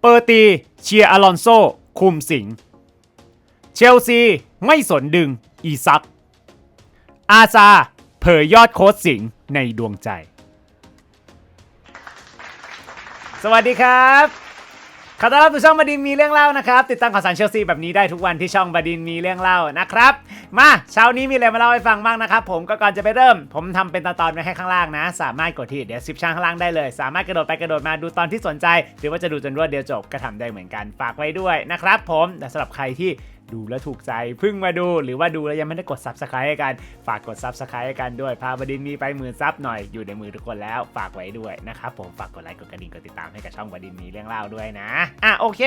เปอร์ตีเชียร์อลอนโซ คุมสิงห์เชลซีไม่สนดึง อีซัก อาซา เผยยอดโค้ชสิงห์ในดวงใจ สวัสดีครับ ขอต้อนรับสู่ช่องบดินมีเรื่องเล่านะครับ ติดตามข่าวสารเชลซีแบบนี้ได้ทุกวันที่ช่องบดินมีเรื่องเล่านะครับ มาเช้านี้มีอะไรมาเล่าให้ฟังบ้างนะครับผมก็ก่อนจะไปเริ่ม ผมทำเป็นตอนๆไว้ให้ข้างล่างนะ สามารถกดที่เดี๋ยวซิปช่างข้างล่างได้เลย สามารถกระโดดไปกระโดดมาดูตอนที่สนใจ หรือว่าจะดูจนรวดเดียวจบก็ทำได้เหมือนกันฝากไว้ด้วยนะครับผมแต่สำหรับใครที่ ดูแล้วถูกใจเพิ่งมาดูหรือว่าดูแล้วยังไม่ได้กด subscribe ให้กัน ฝากกด subscribe ให้กันด้วย พาบดินมีไปหมื่นซับหน่อยอยู่ในมือทุกคนแล้วฝากไว้ด้วยนะครับผมฝากกดไลค์กดกระดิ่งกดติดตามให้กับช่องบดินมีเรื่องเล่าด้วยนะอะโอเค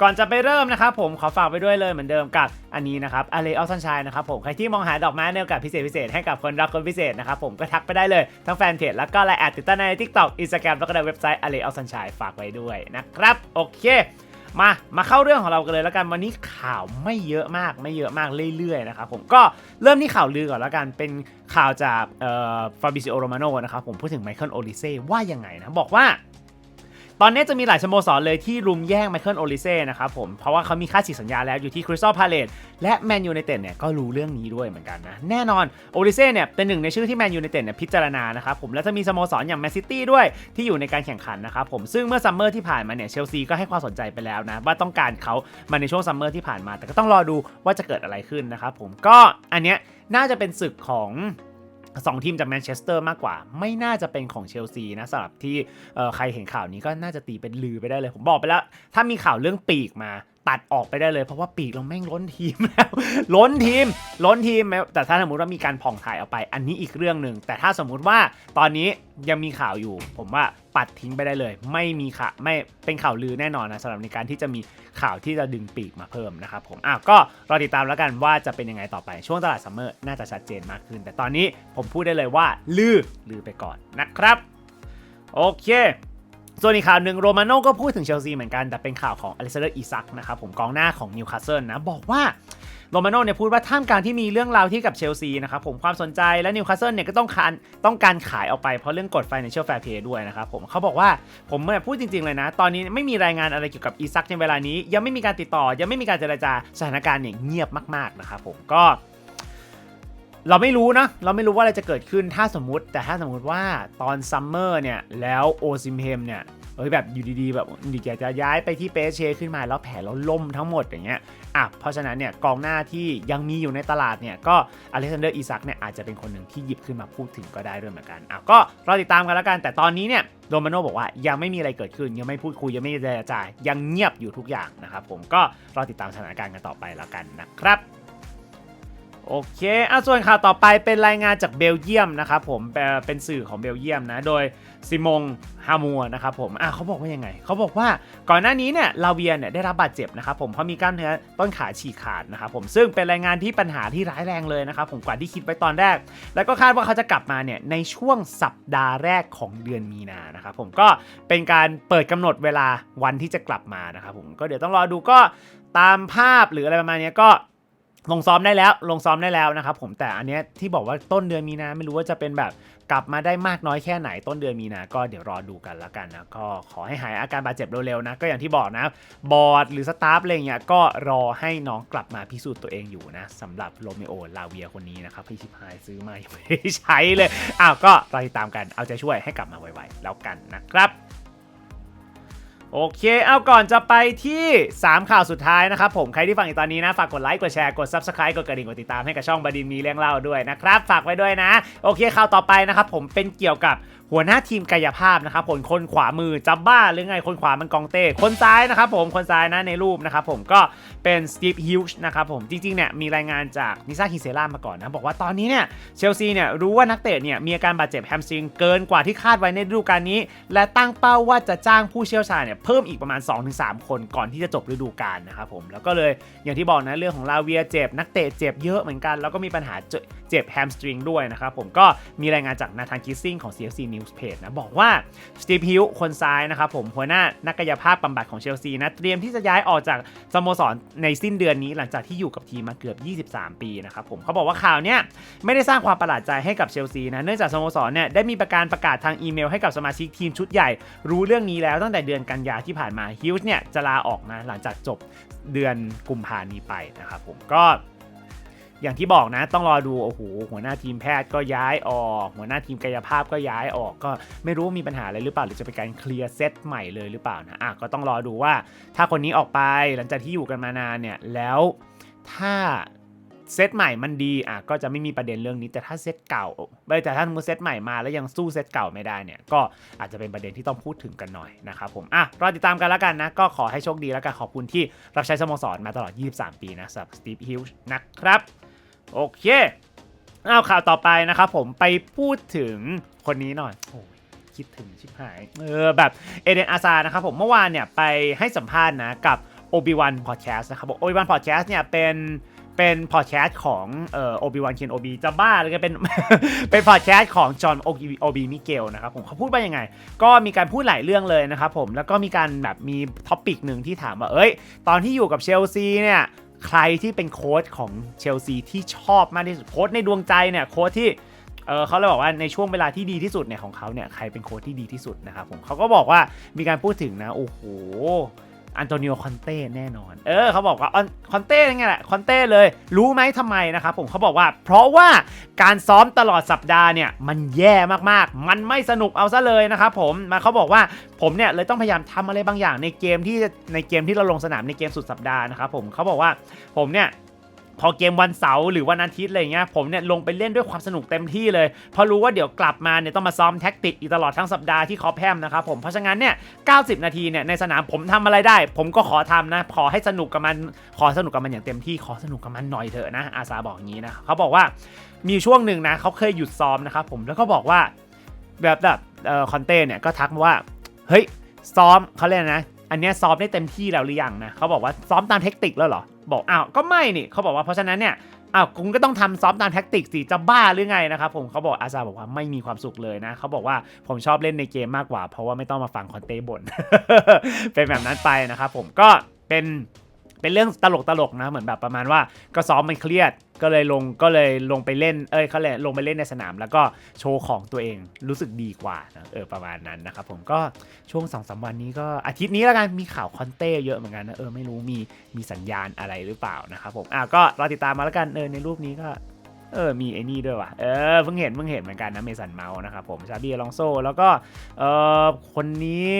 ก่อนจะไปเริ่มนะครับผมขอฝากไปด้วยเลยเหมือนเดิมกับอันนี้นะครับอเลออซันชายนะครับผมใครที่มองหาดอกไม้ในโอกาสพิเศษพิเศษให้กับคนรักคนพิเศษนะครับผมก็ทักไปได้เลยทั้งแฟนเพจแล้วก็ไลน์แอดติดตั้งใน TikTok Instagram แล้วก็ในเว็บไซต์อเลออซันชายฝากไว้ด้วยนะครับโอเค มา มาเข้าเรื่องของเรากันเลยแล้วกันวันนี้ข่าวไม่เยอะมากไม่เยอะมากเรื่อยๆนะครับผมก็เริ่มที่ข่าวลือก่อนแล้วกันเป็นข่าวจากฟาบิซิโอโรมาโนนะครับผมพูดถึงไมเคิลโอลิเซ่ว่ายังไงนะบอกว่า ตอนนี้จะมีหลายสโมสรเลยที่รุมแย่งไมเคิลโอลิเซ่นะครับผม เพราะว่าเขามีค่าฉีกสัญญาแล้วอยู่ที่คริสตัลพาเลตและแมนยูไนเต็ดเนี่ยก็รู้เรื่องนี้ด้วยเหมือนกันนะ แน่นอนโอลิเซ่เนี่ยเป็นหนึ่งในชื่อที่แมนยูไนเต็ดเนี่ยพิจารณานะครับผมและจะมีสโมสรอย่างแมนซิตี้ด้วยที่อยู่ในการแข่งขันนะครับผมซึ่งเมื่อซัมเมอร์ที่ผ่านมาเนี่ยเชลซีก็ให้ความสนใจไปแล้วนะว่าต้องการเขามาในช่วงซัมเมอร์ที่ผ่านมา แต่ก็ต้องรอดูว่าจะเกิดอะไรขึ้นนะครับผมก็อันเนี้ยน่าจะเป็นศึกของ สองทีมจากแมนเชสเตอร์มากกว่า ไม่น่าจะเป็นของเชลซีนะสำหรับที่ใครเห็นข่าวนี้ก็น่าจะตีเป็นลือไปได้เลย ผมบอกไปแล้ว ถ้ามีข่าวเรื่องปีกมา ตัดออกไปได้เลย เพราะว่าปีกเราแม่งล้นทีมแล้ว ล้นทีม ล้นทีมแม้แต่ถ้าสมมติว่ามีการผ่องถ่ายออกไป อันนี้อีกเรื่องหนึ่ง แต่ถ้าสมมุติว่าตอนนี้ยังมีข่าวอยู่ ผมว่าปัดทิ้งไปได้เลย ไม่มีข่าวไม่เป็นข่าวลือแน่นอนนะสำหรับในการที่จะมีข่าวที่จะดึงปีกมาเพิ่มนะครับผมอ้าวก็รอติดตามแล้วกันว่าจะเป็นยังไงต่อไปช่วงตลาดซัมเมอร์น่าจะชัดเจนมากขึ้น แต่ตอนนี้ผมพูดได้เลยว่าลือลือไปก่อนนะครับโอเค ส่วนอีกข่าวหนึ่งโรมาโน่ก็พูดถึงเชลซีเหมือนกัน แต่เป็นข่าวของอเล็กซานเดอร์อีซักนะครับผมกองหน้าของนิวคาสเซิลนะบอกว่าโรมาโน่เนี่ยพูดว่าท่ามกลางที่มีเรื่องราวที่กับเชลซีนะครับผมความสนใจและนิวคาสเซิลเนี่ยก็ต้องการต้องการขายออกไปเพราะเรื่องกฎ Financial Fair Play ด้วยนะครับผมเขาบอกว่าผมเนี่ยพูดจริง ๆ เลยนะ ตอนนี้ไม่มีรายงานอะไรเกี่ยวกับอีซักในเวลานี้ ยังไม่มีการติดต่อยังไม่มีการเจรจาสถานการณ์เนี่ยเงียบมากๆนะครับผมก็ เราไม่รู้นะ เราไม่รู้ว่าอะไรจะเกิดขึ้นถ้าสมมติ แต่ถ้าสมมติว่าตอนซัมเมอร์เนี่ย แล้วโอซิมเฮมเนี่ยเอ้ยแบบอยู่ดีๆ แบบอยากจะย้ายไปที่เปเชขึ้นมาแล้วแผลเราล่มทั้งหมดอย่างเงี้ยอะเพราะฉะนั้นเนี่ยกองหน้าที่ยังมีอยู่ในตลาดเนี่ย ก็อเล็กซานเดอร์อีซักเนี่ยอาจจะเป็นคนหนึ่งที่หยิบขึ้นมาพูดถึงก็ได้ด้วยเหมือนกันอะก็รอติดตามกันแล้วกัน แต่ตอนนี้เนี่ยโรมาโน่บอกว่ายังไม่มีอะไรเกิดขึ้น ยังไม่พูดคุยยังไม่เจรจายังเงียบอยู่ทุกอย่างนะครับผมก็รอติดตามสถานการณ์กันต่อไปแล้วกันนะครับ โอเคอะส่วนข่าวต่อไปเป็นรายงานจากเบลเยียมนะครับผมเป็นสื่อของเบลเยียมนะ โดยซิมงฮามัวนะครับผมอะเขาบอกว่ายังไง เขาบอกว่าก่อนหน้านี้เนี่ยลาเวียเนี่ยได้รับบาดเจ็บนะครับผมเพราะมีกล้ามเนื้อต้นขาฉีกขาดนะครับผมซึ่งเป็นรายงานที่ปัญหาที่ร้ายแรงเลยนะครับผมกว่าที่คิดไว้ตอนแรก แล้วก็คาดว่าเขาจะกลับมาเนี่ยในช่วงสัปดาห์แรกของเดือนมีนานะครับผมก็เป็นการเปิดกำหนดเวลาวันที่จะกลับมานะครับผมก็เดี๋ยวต้องรอดูก็ตามภาพหรืออะไรประมาณนี้ก็ ลงซ้อมได้แล้วลงซ้อมได้แล้วนะครับผมแต่อันเนี้ยที่บอกว่าต้นเดือนมีนาไม่รู้ว่าจะเป็นแบบกลับมาได้มากน้อยแค่ไหนต้นเดือนมีนาก็เดี๋ยวรอดูกันแล้วกันนะก็ขอให้หายอาการบาดเจ็บเร็วๆนะก็อย่างที่บอกนะบอร์ดหรือสตาฟอะไรเงี้ยก็รอให้น้องกลับมาพิสูจน์ตัวเองอยู่นะสำหรับโรเมโอลาเวียคนนี้นะครับพี่ชิพายซื้อมายังไม่ได้ใช้เลยอ้าวก็รอติดตามกันเอาใจช่วยให้กลับมาไวๆแล้วกันนะครับ โอเค เอาก่อนจะไปที่ 3 ข่าวสุดท้ายนะครับผม ใครที่ฟังอยู่ตอนนี้นะ ฝากกดไลค์ กดแชร์ กด Subscribe กดกระดิ่ง กดติดตามให้กับช่องบดินมีเรื่องเล่าด้วยนะครับ ฝากไว้ด้วยนะ โอเค ข่าวต่อไปนะครับผมเป็นเกี่ยวกับ หัวหน้าทีมกายภาพนะครับผมคนขวามือจับบ้าหรือไงคนขวามันกองเต้ คนซ้ายนะครับผมคนซ้ายนะในรูปนะครับผมก็เป็นสตีฟฮิวช์นะครับผมจริงๆเนี่ยมีรายงานจากนิซ่าฮิเซล่ามาก่อนนะ บอกว่าตอนนี้เนี่ยเชลซีเนี่ยรู้ว่านักเตะเนี่ยมีอาการบาดเจ็บแฮมสตริงเกินกว่าที่คาดไว้ในฤดูกาลนี้ และตั้งเป้าว่าจะจ้างผู้เชี่ยวชาญเนี่ยเพิ่มอีกประมาณ 2-3 คนก่อนที่จะจบฤดูกาลนะครับผมแล้วก็เลยอย่างที่บอกนะเรื่องของลาเวียเจ็บนักเตะเจ็บเยอะเหมือนกันแล้วก็มีปัญหาเจ็บแฮมสตริงด้วยนะครับผมก็มีรายงานจากนาธานคิสซิงของ CFC News Page นะบอกว่าสตีฟฮิลคนซ้ายนะครับผมหัวหน้านักกายภาพบำบัดของเชลซีนะเตรียมที่จะย้ายออกจากสโมสรในสิ้นเดือนนี้หลังจากที่อยู่กับทีมมาเกือบ 23 ปีนะครับผมเขาบอกว่าข่าวเนี้ยไม่ได้สร้างความประหลาดใจให้กับเชลซีนะเนื่องจากสโมสรเนี่ยได้มีประการประกาศทางอีเมลให้กับสมาชิกทีมชุดใหญ่ รู้เรื่องนี้แล้วตั้งแต่เดือนกันญาที่ผ่านมาฮิวส์เนี่ยจะลาออกนะหลังจากจบเดือนกุมภานี้ไปนะครับผมก็ อย่างที่บอกนะต้องรอดูโอ้โหหัวหน้าทีมแพทย์ก็ย้ายออก หัวหน้าทีมกายภาพก็ย้ายออกก็ไม่รู้มีปัญหาอะไรหรือเปล่าหรือจะเป็นการเคลียร์เซตใหม่เลยหรือเปล่านะอะก็ต้องรอดูว่า ถ้าคนนี้ออกไปหลังจากที่อยู่กันมานานเนี่ยแล้วถ้าเซตใหม่มันดีอะก็จะไม่มีประเด็นเรื่องนี้แต่ถ้าเซตเก่าไม่แต่ถ้าสมมติเซตใหม่มาแล้วยังสู้เซตเก่าไม่ได้เนี่ยก็อาจจะเป็นประเด็นที่ต้องพูดถึงกันหน่อยนะครับผมอะรอติดตามกันแล้วกันนะ ก็ขอให้โชคดีแล้วกันขอบคุณที่รับใช้สโมสรมาตลอด 23 ปีนะสำหรับสตีฟฮิลส์นะครับ โอเคเอาข่าวต่อไปนะครับผมไปพูดถึงคนนี้หน่อยโอ้ยคิดถึงชิบหาย เออแบบเอเดนอาซานะครับผมเมื่อวานเนี่ยไปให้สัมภาษณ์นะกับ Obi-Wan Podcast นะครับผม Obi-Wan Podcast เนี่ยเป็นเป็นพอดแคสต์ของเอ่อ Obi-Wan Ken Obi จะบ้าเลยก็เป็นเป็นพอดแคสต์ของจอห์นโอบีมิเกลนะครับผมเขาพูดว่ายังไง ก็มีการพูดหลายเรื่องเลยนะครับผมแล้วก็มีการแบบมีท็อปิกหนึ่งที่ถามว่าเอ้ย ตอนที่อยู่กับเชลซีเนี่ย ใครที่เป็นโค้ชของเชลซีที่ชอบมากที่สุดโค้ชในดวงใจเนี่ยโค้ชที่เออเขาเลยบอกว่าในช่วงเวลาที่ดีที่สุดเนี่ยของเขาเนี่ยใครเป็นโค้ชที่ดีที่สุดนะครับผมเขาก็บอกว่ามีการพูดถึงนะโอ้โห อันโตนิโอคอนเต้แน่นอน เออเขาบอกว่าคอนเต้ไงแหละคอนเต้เลย รู้ไหมทำไมนะครับผมเขาบอกว่า เพราะว่าการซ้อมตลอดสัปดาห์เนี่ยมันแย่มากๆ มันไม่สนุกเอาซะเลยนะครับผมมาเขาบอกว่าผมเนี่ยเลยต้องพยายามทำอะไรบางอย่างในเกมที่ในเกมที่เราลงสนามในเกมสุดสัปดาห์นะครับผมเขาบอกว่าผมเนี่ย พอเกมวันเสาร์หรือวันอาทิตย์อะไรเงี้ยผมเนี่ยลงไปเล่นด้วยความสนุกเต็มที่เลย เพราะรู้ว่าเดี๋ยวกลับมาเนี่ยต้องมาซ้อมแท็กติกอีกตลอดทั้งสัปดาห์ที่คอแพมนะครับผมเพราะฉะนั้นเนี่ย 90 นาทีเนี่ยในสนามผมทำอะไรได้ ผมก็ขอทำนะ ขอให้สนุกกับมันขอสนุกกับมันอย่างเต็มที่ขอสนุกกับมันหน่อยเถอะนะอาซาบอกอย่างนี้นะเขาบอกว่ามีช่วงหนึ่งนะเขาเคยหยุดซ้อมนะครับผมแล้วก็บอกว่าแบบแบบคอนเต้เนี่ยก็ทักมาว่าเฮ้ยซ้อมเขาเรียกนะ อันเนี้ยซ้อมได้เต็มที่แล้วหรือยังนะเขาบอกว่าซ้อมตามเทคนิคแล้วเหรอ บอกอ้าวก็ไม่นี่เขาบอกว่าเพราะฉะนั้นเนี่ยอ้าวคุณก็ต้องทำซ้อมตามแท็กติกสิจะบ้าหรือไงนะครับผมเขาบอกอาซาบอกว่าไม่มีความสุขเลยนะเขาบอกว่าผมชอบเล่นในเกมมากกว่า เพราะว่าไม่ต้องมาฟังคอนเต้บ่นเป็นแบบนั้นไปนะครับผมก็เป็น เป็นเรื่องตลกตลกนะเหมือนแบบประมาณว่าก็ซ้อมมันเครียดก็เลยลงก็เลยลงไปเล่นเอ้ยเขาเลยลงไปเล่นในสนาม แล้วก็โชว์ของตัวเองรู้สึกดีกว่านะเออประมาณนั้นนะครับผมก็ช่วง2อสวันนี้ก็อาทิตย์นี้แล้วกันมีข่าวคอนเต้เยอะเหมือนกันนะเออไม่รู้มีมีสัญญาณอะไรหรือเปล่านะครับผมอะก็รอติดตามมาแล้วกันเออในรูปนี้ก็เออ มีไอ้นี่ด้วยว่ะ เออ เพิ่งเห็น เพิ่งเห็นเหมือนกันนะ เมสันเมาส์นะครับผม ชาบีลองโซ แล้วก็ เออคนนี้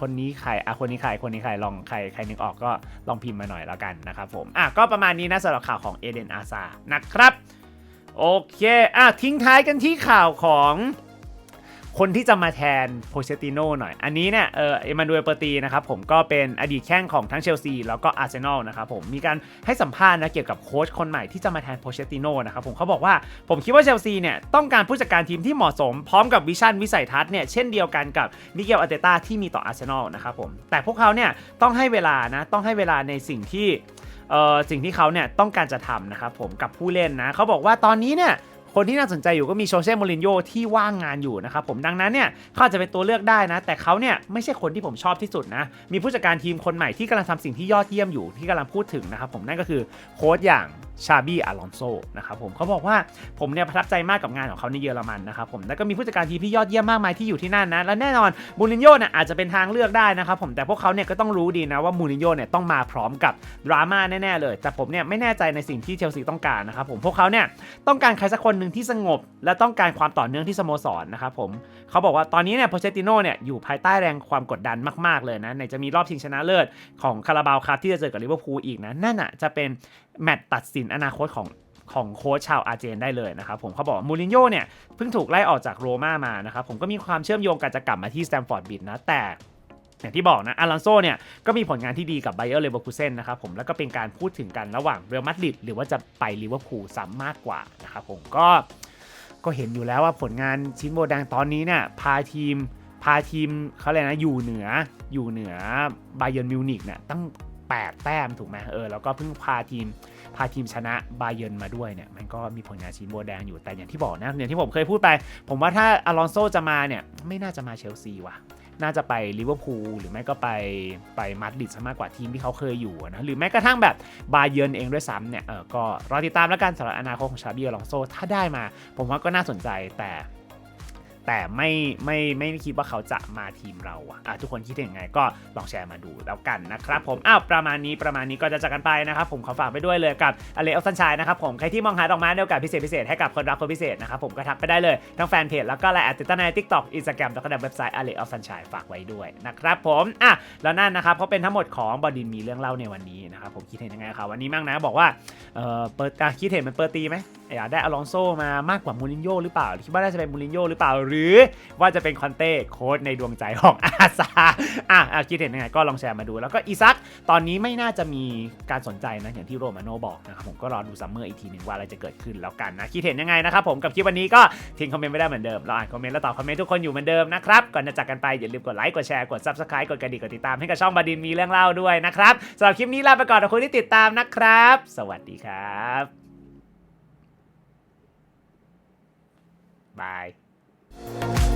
คนนี้ใครอะคนนี้ใครคนนี้ใครลองใครใครนึกออกก็ลองพิมพ์มาหน่อยแล้วกันนะครับผมอะก็ประมาณนี้นะสำหรับข่าวของเอเดนอาซานะครับ โอเคอะทิ้งท้ายกันที่ข่าวของ คนที่จะมาแทนโพเชติโน่หน่อย อันนี้เนี่ยเออเอมานูเอลเปอร์ตีนะครับผมก็เป็นอดีตแข้งของทั้งเชลซีแล้วก็อาร์เซนอลนะครับผมมีการให้สัมภาษณ์นะเกี่ยวกับโค้ชคนใหม่ที่จะมาแทนโพเชติโน่นะครับผมเขาบอกว่าผมคิดว่าเชลซีเนี่ยต้องการผู้จัดการทีมที่เหมาะสมพร้อมกับวิชั่นวิสัยทัศน์เนี่ยเช่นเดียวกันกับมิเกลอาร์เตต้าที่มีต่ออาร์เซนอลนะครับผมแต่พวกเขาเนี่ยต้องให้เวลานะต้องให้เวลาในสิ่งที่เอ่อสิ่งที่เขาเนี่ยต้องการจะทำนะครับผมกับผู้เล่นนะเขาบอกว่าตอนนี้เนี่ย คนที่น่าสนใจอยู่ก็มีโชเช่โมรินโญ่ที่ว่างงานอยู่นะครับผมดังนั้นเนี่ยเขาจะเป็นตัวเลือกได้นะ แต่เขาเนี่ยไม่ใช่คนที่ผมชอบที่สุดนะ มีผู้จัดการทีมคนใหม่ที่กำลังทำสิ่งที่ยอดเยี่ยมอยู่ที่กำลังพูดถึงนะครับผมนั่นก็คือโค้ชอย่างชาบี้อลอนโซนะครับผมเขาบอกว่าผมเนี่ยประทับใจมากกับงานของเขาในเยอรมันนะครับผมแล้วก็มีผู้จัดการทีมที่ยอดเยี่ยมมากมายที่อยู่ที่นั่นนะและแน่นอนมูรินโญ่เนี่ยอาจจะเป็นทางเลือกได้นะครับผมแต่พวกเขาเนี่ยก็ต้องรู้ดีนะว่ามูรินโญ่เนี่ยต้องมาพร้อมกับดราม่าแน่ๆเลย แต่ผมเนี่ยไม่แน่ใจในสิ่งที่เชลซีต้องการนะครับผมพวกเขาเนี่ยต้องการใครสักคนหนึ่งที่สงบ และต้องการความต่อเนื่องที่สโมสรนะครับผมเขาบอกว่าตอนนี้เนี่ยโพเชติโน่เนี่ยอยู่ภายใต้แรงความกดดันมากๆเลยนะไหนจะมีรอบชิงชนะเลิศของคาราบาวครับที่จะเจอกับลิเวอร์พูลอีกนะนั่นอะจะเป็นแมตช์ตัดสินอนาคตของของโค้ชชาวอาร์เจนได้เลยนะครับผมเขาบอกมูรินโญ่เนี่ยเพิ่งถูกไล่ออกจากโรม่ามานะครับผมก็มีความเชื่อมโยงกันจะกลับมาที่สแตมฟอร์ดบิดนะแต่ อย่างที่บอกนะอาลันโซเนี่ยก็มีผลงานที่ดีกับไบเออร์เลเวอร์คูเซนนะครับผมแล้วก็เป็นการพูดถึงกันระหว่างเรอัลมาดริดหรือว่าจะไปลิเวอร์พูลซ้ำมากกว่านะครับผมก็ก็เห็นอยู่แล้วว่าผลงานชิ้นโบแดงตอนนี้เนี่ยพาทีมพาทีมเขาเลยนะอยู่เหนืออยู่เหนือไบเย r n นมิวนิกเนี่ยตั้ง 8 แต้มถูกไหมเออแล้วก็เพิ่งพาทีมพาทีมชนะไบเย r n นมาด้วยเนี่ยมันก็มีผลงานชิ้นโบแดงอยู่แต่อย่างที่บอกนะอย่างที่ผมเคยพูดไป ผมว่าถ้าอลอนโซจะมาเนี่ยไม่น่าจะมาเชลซีว่ะ น่าจะไปลิเวอร์พูลหรือไม่ก็ไปไปมาดริดซะมากกว่าทีมที่เขาเคยอยู่นะหรือแม้กระทั่งแบบบาเยิร์นเองด้วยซ้ำเนี่ยเออก็รอติดตามแล้วกันสำหรับอนาคตของชาบีอลองโซถ้าได้มา ผมว่าก็น่าสนใจแต่ แต่ไม่ไม่ไม่คิดว่าเขาจะมาทีมเราอะอะทุกคนคิดยังไงก็ลองแชร์มาดูแล้วกันนะครับผมอ้าวประมาณนี้ประมาณนี้ก็จะจากกันไปนะครับผมขอฝากไปด้วยเลยกับอเลออฟซันชายนะครับผมใครที่มองหาดอกไม้ในโอกาสพิเศษพิเศษให้กับคนรักคนพิเศษนะครับผมก็ทักไปได้เลยทั้งแฟนเพจแล้วก็ไลน์แอดติดตั้งใน TikTok Instagram แล้วก็ในเว็บไซต์ a l e of Sunshine ฝากไว้ด้วยนะครับผมอะแล้วนั่นนะครับก็เป็นทั้งหมดของบอดินมีเรื่องเล่าในวันนี้นะครับผมคิดเห็นยังไงครับวันนี้มั่งนะบอกว่าเออเปิดคิดเห็นมันเปิดตีไหมอยากได้อลองโซมามากกว่ามูรินโญ่หรือเปล่าคิดว่าน่าจะเป็นมูรินโญ่หรือเปล่าหรือว่าจะเป็นคอนเต้โค้ดในดวงใจของอาซาอะคิดเห็นยังไงก็ลองแชร์มาดู แล้วก็อีซักตอนนี้ไม่น่าจะมีการสนใจนะอย่างที่โรมาโนบอกนะครับผมก็รอดูซัมเมอร์อีกทีหนึ่งว่าอะไรจะเกิดขึ้นแล้วกันนะคิดเห็นยังไงนะครับผมกับคลิปวันนี้ก็ทิ้งคอมเมนต์ไม่ได้เหมือนเดิมเราอ่านคอมเมนต์และตอบคอมเมนต์ทุกคนอยู่เหมือนเดิมนะครับก่อนจะจากกันไปอย่าลืมกดไลค์กดแชร์กด subscribe กดกระดิ่งกดติดตามให้กับช่องบาดินมีเรื่องเล่าด้วยนะครับสำหรับคลิปนี้ลาไปก่อนขอบคุณที่ติดตามนะครับ สวัสดีครับบาย